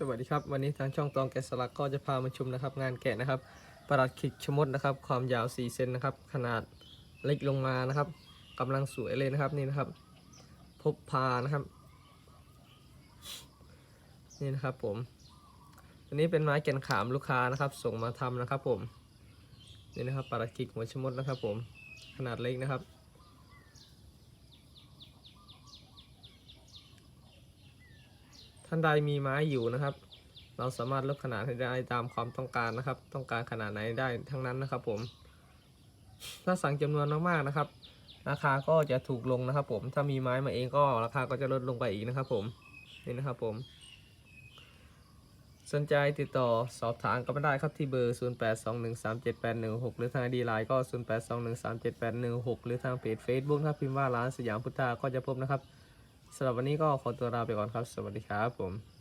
สวัสดีครับวันนี้ทางช่องตองแกะสลักก็จะพามาชมนะครับ งานแกะนะครับ ประหลัดขิกชมดนะครับ ความยาว 4 เซนนะครับ ขนาดเล็กลงมานะครับกำลังสวยเลยนะครับนี่นะครับ พบพานะครับ นี่นะครับผมอันนี้เป็นไม้แก่นขามลูกค้านะครับ ส่งมาทำนะครับผมนี่นะครับประหลัดขิกหัวชมดนะครับ ผมขนาดเล็กนะครับ ท่านใดมีไม้อยู่นะครับ เราสามารถลดขนาดให้ได้ตามความต้องการนะครับ ต้องการขนาดไหนได้ทั้งนั้นนะครับ ผม ถ้าสั่งจำนวนมากๆนะครับ ราคาก็จะถูกลงนะครับ ผม ถ้ามีไม้มาเองก็ราคาก็จะลดลงไปอีกนะครับ ผมนี่นะครับผมสนใจติดต่อสอบถามก็ไมาได้ครับที่เบอร์ 0821378116 หรือทางดีไลน์ก็ 0821378116 หรือทางเพจ Facebook นะครับพิมพ์ว่าร้านสยามพุทธาก็จะพบนะครับ สำหรับวันนี้ก็ขอตัวลาไปก่อนครับ สวัสดีครับผม